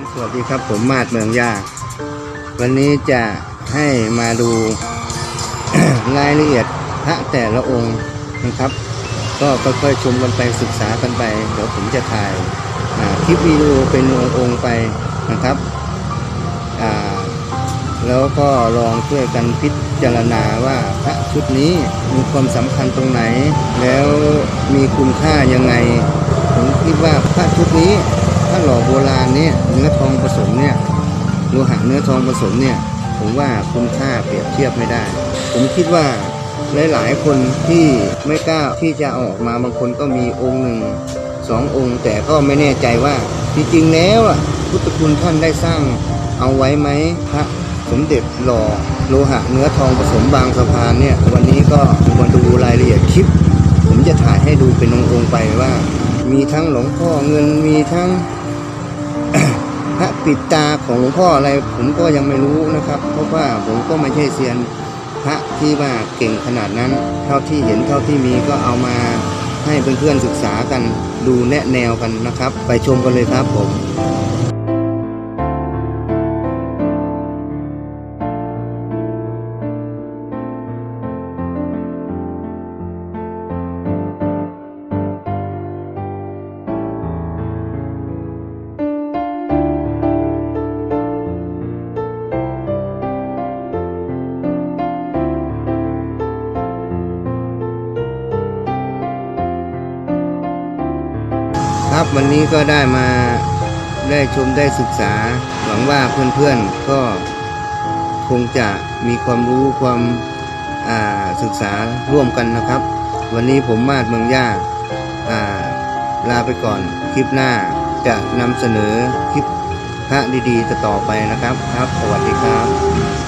ผมสวัสดีครับผมมาดเมืองยาก วันนี้จะให้มาดู รายละเอียดพระแต่ละองค์นะครับ ก็ค่อยๆชมกันไปศึกษากันไป เดี๋ยวผมจะถ่ายคลิปวิดีโอเป็นองค์ๆไปนะครับ แล้วก็ลองช่วยกันพิจารณาว่าพระชุดนี้มีความสำคัญตรงไหน แล้วมีคุณค่ายังไง ผมคิดว่าพระชุดนี้ หล่อโบราณเนี่ยเนื้อทองผสมเนี่ยโลหะเนื้อทองผสมเนี่ยผมว่าคุณค่าเปรียบเทียบไม่ได้ ผมคิดว่าหลายๆ คนที่ไม่กล้าที่จะออกมาบางคนก็มีองค์หนึ่งสององค์ แต่ก็ไม่แน่ใจว่าจริงๆแล้วอะพุทธคุณท่านได้สร้างเอาไว้ไหมพระสมเด็จหล่อโลหะเนื้อทองผสมบางสะพานเนี่ยวันนี้ก็มาดูรายละเอียดคลิป ผมจะถ่ายให้ดูเป็นองค์ๆไปว่า มีทั้งหลวงพ่อเงินมีทั้งพระปิดตาของหลวงพ่ออะไร ผมก็ยังไม่รู้นะครับ เพราะว่าผมก็ไม่ใช่เซียนพระที่ว่าเก่งขนาดนั้น เท่าที่เห็นเท่าที่มีก็เอามาให้เพื่อนๆศึกษากันดูแนะแนวกันนะครับ ไปชมกันเลยครับผม ครับวันนี้ก็ได้มาได้ชมได้ศึกษา หวังว่าเพื่อนๆก็คงจะมีความรู้ความาศึกษาร่วมกันนะครับ วันนี้ผมมาดเมืองย่าอ่าลาไปก่อนคลิปหน้าจะนำเสนอคลิปพระดีๆต่อไปนะครับครับ สวัสดีครับ